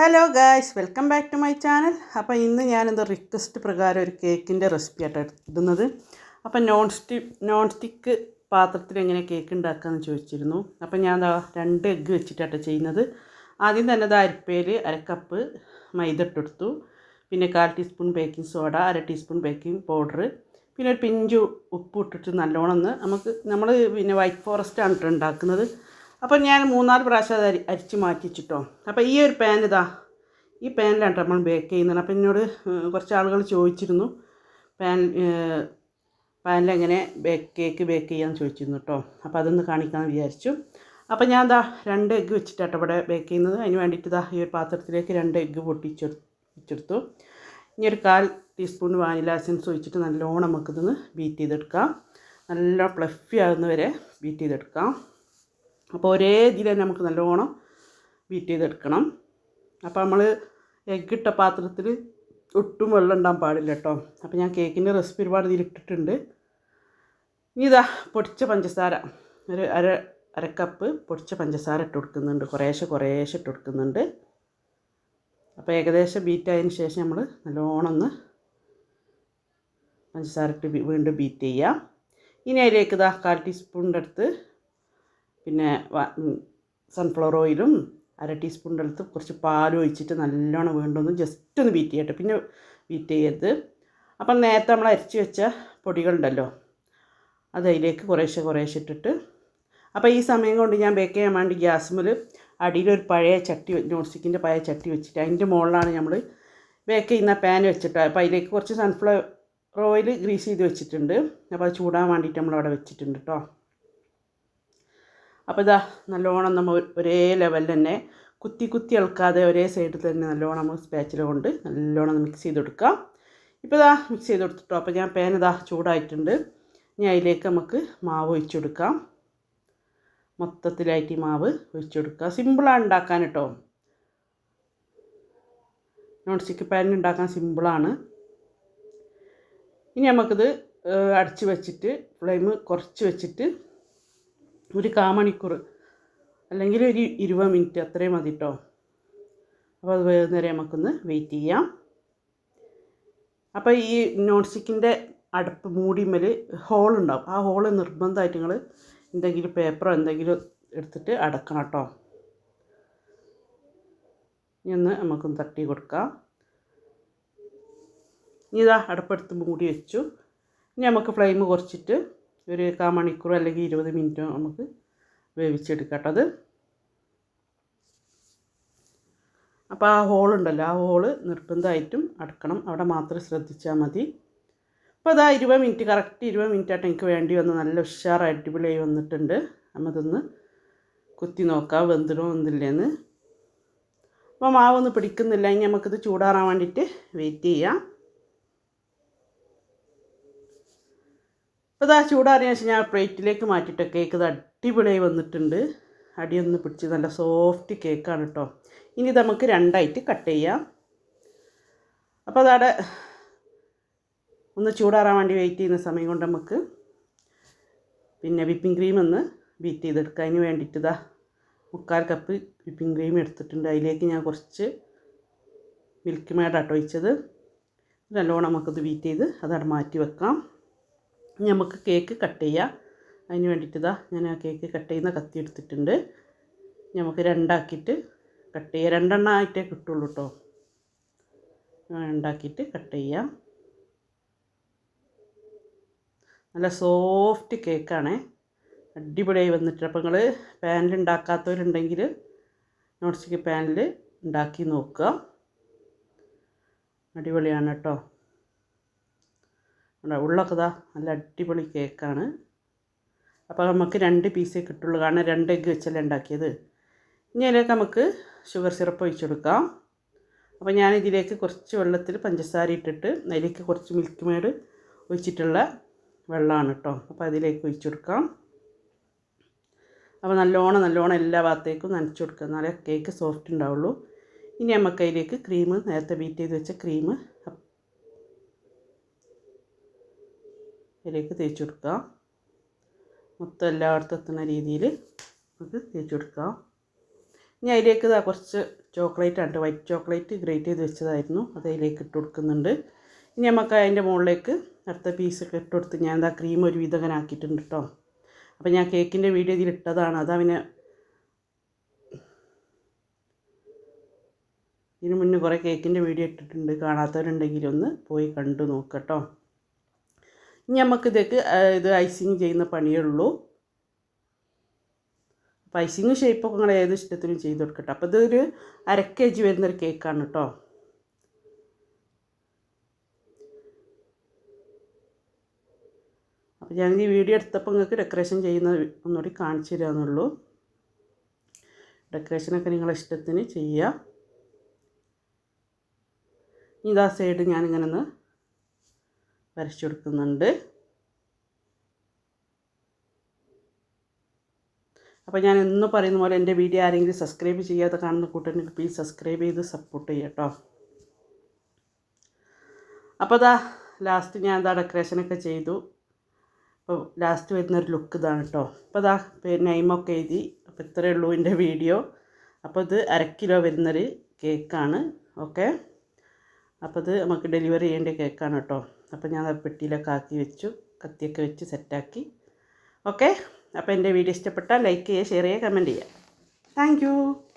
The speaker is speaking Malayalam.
Hello guys welcome back to my channel അപ്പോൾ ഇന്ന് ഞാനെന്താ റിക്വസ്റ്റ് പ്രകാരം ഒരു കേക്കിന്റെ റെസിപ്പി ആയിട്ട് ഇടുന്നത്. അപ്പോൾ നോൺ സ്റ്റി നോൺ സ്റ്റിക്ക് പാത്രത്തിൽ എങ്ങനെ കേക്ക് ഉണ്ടാക്കാമെന്ന് ചോദിച്ചിരുന്നു. അപ്പോൾ ഞാൻ രണ്ട് എഗ്ഗ് വെച്ചിട്ടാണ് ചെയ്യുന്നത്. ആദ്യം തന്നെ അത് അരിപ്പയിൽ അരക്കപ്പ് മൈദ ഇട്ടെടുത്തു പിന്നെ കാൽ ടീസ്പൂൺ ബേക്കിംഗ് സോഡ അര ടീസ്പൂൺ ബേക്കിംഗ് പൗഡർ പിന്നെ ഒരു പിഞ്ച് ഉപ്പ് ഇട്ടിട്ട് നല്ലോണം ഒന്ന് നമുക്ക് നമ്മൾ പിന്നെ വൈറ്റ് ഫോറസ്റ്റ് ആണ് ഉണ്ടാക്കുന്നത്. അപ്പോൾ ഞാൻ മൂന്നാൽ പ്രാവശ്യം അത് അരി അരിച്ച് മാറ്റിച്ചിട്ടോ. അപ്പോൾ ഈ ഒരു പാൻ ഇതാ ഈ പാനിലാണ് നമ്മൾ ബേക്ക് ചെയ്യുന്നത്. അപ്പോൾ എന്നോട് കുറച്ച് ആളുകൾ ചോദിച്ചിരുന്നു പാൻ പാനിലെങ്ങനെ ബേക്ക് കേക്ക് ബേക്ക് ചെയ്യാമെന്ന് ചോദിച്ചിരുന്നു കേട്ടോ. അപ്പോൾ അതൊന്ന് കാണിക്കാമെന്ന് വിചാരിച്ചു. അപ്പോൾ ഞാൻ ദാ രണ്ട് എഗ്ഗ് വെച്ചിട്ടാട്ടോ ഇവിടെ ബേക്ക് ചെയ്യുന്നത്. അതിന് വേണ്ടിയിട്ട് ദാ ഈ ഒരു പാത്രത്തിലേക്ക് രണ്ട് എഗ്ഗ് പൊട്ടിച്ചെടു വെച്ചെടുത്തു ഇനി ഒരു കാൽ ടീസ്പൂൺ വാനില എസൻസ് ഒഴിച്ചിട്ട് നല്ലോണം നമുക്കിതൊന്ന് ബീറ്റ് ചെയ്തെടുക്കാം. നല്ല പ്ലഫി ആകുന്നവരെ ബീറ്റ് ചെയ്തെടുക്കാം. അപ്പോൾ ഒരേ ഇതിൽ തന്നെ നമുക്ക് നല്ലോണം ബീറ്റ് ചെയ്തെടുക്കണം. അപ്പോൾ നമ്മൾ എഗ്ഗ് ഇട്ട പാത്രത്തിൽ ഒട്ടും വെള്ളം ഉണ്ടാകാൻ പാടില്ല കേട്ടോ. അപ്പോൾ ഞാൻ കേക്കിന്റെ റെസിപ്പി ഒരുപാട് ഇതിൽ ഇട്ടിട്ടുണ്ട്. ഇനി ഇതാ പൊടിച്ച പഞ്ചസാര. ഒരു അര അര കപ്പ് പൊടിച്ച പഞ്ചസാര ഇട്ട് കൊടുക്കുന്നുണ്ട്. കുറേശ്ശെ കുറേശ്ശെ ഇട്ട് കൊടുക്കുന്നുണ്ട്. അപ്പോൾ ഏകദേശം ബീറ്റ് ആയതിന് ശേഷം നമ്മൾ നല്ലോണം ഒന്ന് പഞ്ചസാര ഇട്ട് വീണ്ടും ബീറ്റ് ചെയ്യാം. ഇനി അതിലേക്ക് ഇതാ കാൽ ടീസ്പൂണിന്റെ അടുത്ത് പിന്നെ സൺഫ്ലവർ ഓയിലും അര ടീസ്പൂണിന്റെ അടുത്ത് കുറച്ച് പാൽ ഒഴിച്ചിട്ട് നല്ലോണം വീണ്ടും ഒന്ന് ജസ്റ്റ് ഒന്ന് ബീറ്റ് ചെയ്യട്ടെ. പിന്നെ ബീറ്റ് ചെയ്യരുത്. അപ്പം നേരത്തെ നമ്മൾ അരച്ച് വെച്ച പൊടികളുണ്ടല്ലോ അത് അതിലേക്ക് കുറേശ്ശെ കുറേശ്ശെ ഇട്ടിട്ട്. അപ്പോൾ ഈ സമയം കൊണ്ട് ഞാൻ ബേക്ക് ചെയ്യാൻ വേണ്ടി ഗ്യാസ്മിൽ അടിയിലൊരു പഴയ ചട്ടി നോൺ സ്റ്റിക്കിന്റെ പഴയ ചട്ടി വെച്ചിട്ട് അതിന്റെ മുകളിലാണ് നമ്മൾ ബേക്ക് ചെയ്യുന്ന പാൻ വെച്ചിട്ട്. അപ്പോൾ അതിലേക്ക് കുറച്ച് സൺഫ്ലവർ ഓയിൽ ഗ്രീസ് ചെയ്ത് വെച്ചിട്ടുണ്ട്. അപ്പോൾ അത് ചൂടാൻ വേണ്ടിയിട്ട് നമ്മളവിടെ വെച്ചിട്ടുണ്ട് കേട്ടോ അപ്പോൾ ഇതാ നല്ലോണം നമ്മൾ ഒരേ ലെവലിൽ തന്നെ കുത്തി കുത്തി ഇളക്കാതെ ഒരേ സൈഡിൽ തന്നെ നല്ലോണം നമ്മൾ സ്പാച്ചിൽ കൊണ്ട് നല്ലോണം മിക്സ് ചെയ്ത് കൊടുക്കാം ഇപ്പോൾ ഇതാ മിക്സ് ചെയ്ത് കൊടുത്തിട്ടോ അപ്പോൾ ഞാൻ പാൻ ഇതാ ചൂടായിട്ടുണ്ട്. ഇനി അതിലേക്ക് നമുക്ക് മാവ് ഒഴിച്ചു കൊടുക്കാം മൊത്തത്തിലായിട്ട് ഈ മാവ് ഒഴിച്ചു കൊടുക്കുക സിമ്പിളാണ് ഉണ്ടാക്കാൻ കേട്ടോ നോൺ സ്റ്റിക്ക് പാൻ ഉണ്ടാക്കാൻ സിമ്പിളാണ് ഇനി നമുക്കിത് അടച്ച് വെച്ചിട്ട് ഫ്ലെയിം കുറച്ച് വെച്ചിട്ട് ഒരു കാമണിക്കൂർ അല്ലെങ്കിൽ ഒരു ഇരുപത് മിനിറ്റ് അത്രയും മതി കേട്ടോ അപ്പോൾ അത് വൈകുന്നേരം നമുക്കൊന്ന് വെയിറ്റ് ചെയ്യാം. അപ്പോൾ ഈ നോൺ സ്റ്റിക്കിന്റെ അടുപ്പ് മൂടിമേൽ ഹോൾ ഉണ്ടാവും. ആ ഹോൾ നിർബന്ധമായിട്ട് നിങ്ങൾ എന്തെങ്കിലും പേപ്പറോ എന്തെങ്കിലും എടുത്തിട്ട് അടക്കണം കേട്ടോ. ഇനി നമുക്കൊന്ന് തട്ടി കൊടുക്കാം. ഇനി ഇതാ അടുപ്പെടുത്ത് മൂടി വെച്ചു. ഇനി നമുക്ക് ഫ്ലെയിം കുറച്ചിട്ട് ഒരു കാ മണിക്കൂർ അല്ലെങ്കിൽ ഇരുപത് മിനിറ്റ് നമുക്ക് വേവിച്ചെടുക്കാം കേട്ടോ അത്. അപ്പോൾ ആ ഹോളുണ്ടല്ലോ ആ ഹോൾ നിർബന്ധമായിട്ടും അടക്കണം. അവിടെ മാത്രം ശ്രദ്ധിച്ചാൽ മതി. അപ്പോൾ അതാ ഇരുപത് മിനിറ്റ് കറക്റ്റ് ഇരുപത് മിനിറ്റ് ആയിട്ട് എനിക്ക് വേണ്ടി വന്ന് നല്ല ഉഷാർ അടിപൊളിയായി വന്നിട്ടുണ്ട്. നമ്മതൊന്ന് കുത്തി നോക്കാം വെന്തിടോ വെന്തില്ലേന്ന്. അപ്പോൾ മാവൊന്നും പിടിക്കുന്നില്ല ഇനി നമുക്കിത് ചൂടാറാൻ വേണ്ടിയിട്ട് വെയിറ്റ് ചെയ്യാം. അപ്പോൾ ഇതാ ചൂടാറിയ ശേഷം ഞാൻ പ്ലേറ്റിലേക്ക് മാറ്റിയിട്ട് കേക്ക് ഇത് അടിപൊളിയായി വന്നിട്ടുണ്ട്. അടിയൊന്ന് പിടിച്ച് നല്ല സോഫ്റ്റ് കേക്കാണ് കേട്ടോ ഇനി നമുക്ക് രണ്ടായിട്ട് കട്ട് ചെയ്യാം. അപ്പോൾ അതവിടെ ഒന്ന് ചൂടാറാൻ വേണ്ടി വെയിറ്റ് ചെയ്യുന്ന സമയം കൊണ്ട് നമുക്ക് പിന്നെ വിപ്പിംഗ് ക്രീം ഒന്ന് ബീറ്റ് ചെയ്തെടുക്കുക അതിന് വേണ്ടിയിട്ട് ഇതാ മുക്കാൽ കപ്പ് വിപ്പിംഗ് ക്രീം എടുത്തിട്ടുണ്ട്. അതിലേക്ക് ഞാൻ കുറച്ച് മിൽക്ക് മേഡ് അട്ടൊഴിച്ചത് നല്ലോണം നമുക്കത് ബീറ്റ് ചെയ്ത് അതവിടെ മാറ്റി വെക്കാം. ഇനി നമുക്ക് കേക്ക് കട്ട് ചെയ്യാം. അതിന് വേണ്ടിയിട്ട് ഇതാ ഞാൻ ആ കേക്ക് കട്ട് ചെയ്യുന്ന കത്തി എടുത്തിട്ടുണ്ട്. നമുക്ക് രണ്ടാക്കിയിട്ട് കട്ട് ചെയ്യാം. രണ്ടെണ്ണം ആയിട്ടേ കിട്ടുള്ളൂ കേട്ടോ രണ്ടാക്കിയിട്ട് കട്ട് ചെയ്യാം. നല്ല സോഫ്റ്റ് കേക്കാണേ അടിപൊളിയായി വന്നിട്ട് അപ്പോൾ നിങ്ങൾ പാനിൽ ഉണ്ടാക്കാത്തവരുണ്ടെങ്കിൽ നോൺ സ്റ്റിക്ക് പാനിൽ ഉണ്ടാക്കി നോക്കുക. അടിപൊളിയാണ് കേട്ടോ? ഉള്ളൊക്കെ ഇതാ നല്ല അടിപൊളി കേക്കാണ്. അപ്പോൾ നമുക്ക് രണ്ട് പീസേ കിട്ടുള്ളൂ. കാരണം രണ്ട് എഗ്ഗ് വെച്ചല്ലേ ഉണ്ടാക്കിയത്. ഇനി അതിലേക്ക് നമുക്ക് ഷുഗർ സിറപ്പ് ഒഴിച്ചു കൊടുക്കാം. അപ്പോൾ ഞാൻ ഇതിലേക്ക് കുറച്ച് വെള്ളത്തിൽ പഞ്ചസാര ഇട്ടിട്ട് അതിലേക്ക് കുറച്ച് മിൽക്ക് മേഡ് ഒഴിച്ചിട്ടുള്ള വെള്ളമാണ് കേട്ടോ. അപ്പോൾ അതിലേക്ക് ഒഴിച്ചു കൊടുക്കാം. അപ്പോൾ നല്ലോണം നല്ലോണം എല്ലാ ഭാഗത്തേക്കും നനച്ചു കൊടുക്കുക. എന്നാലേ കേക്ക് സോഫ്റ്റ് ഉണ്ടാവുള്ളൂ. ഇനി നമുക്ക് അതിലേക്ക് ക്രീം നേരത്തെ ബീറ്റ് ചെയ്ത് വെച്ച ക്രീം ഇതിലേക്ക് തേച്ച് കൊടുക്കുക. മൊത്തം എല്ലായിടത്തും എത്തുന്ന രീതിയിൽ നമുക്ക് തേച്ച് കൊടുക്കാം ഇനി അതിലേക്ക് കുറച്ച് ചോക്ലേറ്റ് ആണ് വൈറ്റ് ചോക്ലേറ്റ് ഗ്രേറ്റ് ചെയ്ത് വെച്ചതായിരുന്നു. അത് അതിലേക്ക് ഇട്ട് കൊടുക്കുന്നുണ്ട്. ഇനി നമുക്ക് അതിന്റെ മുകളിലേക്ക് അടുത്ത പീസൊക്കെ ഇട്ട് കൊടുത്ത് ഞാൻ എന്താ ക്രീം ഒരു വിധം ആക്കിയിട്ടുണ്ട് കേട്ടോ അപ്പോൾ ഞാൻ കേക്കിന്റെ വീഡിയോ ഇതിൽ ഇട്ടതാണ്. അതാ പിന്നെ ഇതിന് മുന്നേ കുറേ കേക്കിന്റെ വീഡിയോ ഇട്ടിട്ടുണ്ട്. കാണാത്തവരുണ്ടെങ്കിൽ ഒന്ന് പോയി കണ്ടു നോക്കട്ടോ ഇനി നമുക്ക് ഇതേക്ക് ഇത് ഐസിങ് ചെയ്യുന്ന പണിയേ ഉള്ളൂ. അപ്പോൾ ഐസിങ് ഷേപ്പൊക്കെ നിങ്ങൾ ഏത് ഇഷ്ടത്തിനും ചെയ്ത് കൊടുക്കട്ടെ. അപ്പോൾ ഇതൊരു അര കെ ജി വരുന്നൊരു കേക്കാണ് കേട്ടോ അപ്പോൾ ഞാൻ ഈ വീഡിയോ എടുത്തപ്പോൾ നിങ്ങൾക്ക് ഡെക്കറേഷൻ ചെയ്യുന്ന ഒന്നുകൂടി കാണിച്ചു തരാമെന്നുള്ളൂ ഡെക്കറേഷനൊക്കെ നിങ്ങളെ ഇഷ്ടത്തിന് ചെയ്യുക ഇതാ സൈഡ് ഞാനിങ്ങനെ ഒന്ന് വരച്ചു കൊടുക്കുന്നുണ്ട്. അപ്പോൾ ഞാൻ എന്ന് പറയുന്ന പോലെ എന്റെ വീഡിയോ ആരെങ്കിലും സബ്സ്ക്രൈബ് ചെയ്യാതെ കാണുന്ന കൂട്ടുകാർക്ക് പ്ലീസ് സബ്സ്ക്രൈബ് ചെയ്ത് സപ്പോർട്ട് ചെയ്യാം കേട്ടോ. അപ്പോൾ അതാ ലാസ്റ്റ് ഞാൻ എന്താ ഡെക്കറേഷനൊക്കെ ചെയ്തു. അപ്പോൾ ലാസ്റ്റ് വരുന്നൊരു ലുക്ക് ഇതാണ് കേട്ടോ. അപ്പോൾ അതാ നെയിമൊക്കെ എഴുതി. അപ്പോൾ ഇത്രയേ ഉള്ളൂ എന്റെ വീഡിയോ. അപ്പോൾ ഇത് അര കിലോ വരുന്നൊരു കേക്കാണ് ഓക്കെ അപ്പോൾ ഇത് നമുക്ക് ഡെലിവറി ചെയ്യേണ്ട കേക്കാണ് കേട്ടോ. അപ്പോൾ ഞാൻ പെട്ടിയിലൊക്കെ ആക്കി വെച്ചു കത്തിയൊക്കെ വെച്ച് സെറ്റാക്കി. ഓക്കെ? അപ്പോൾ എന്റെ വീഡിയോ ഇഷ്ടപ്പെട്ടാൽ ലൈക്ക് ചെയ്യുക ഷെയർ ചെയ്യുക കമന്റ് ചെയ്യുക. താങ്ക്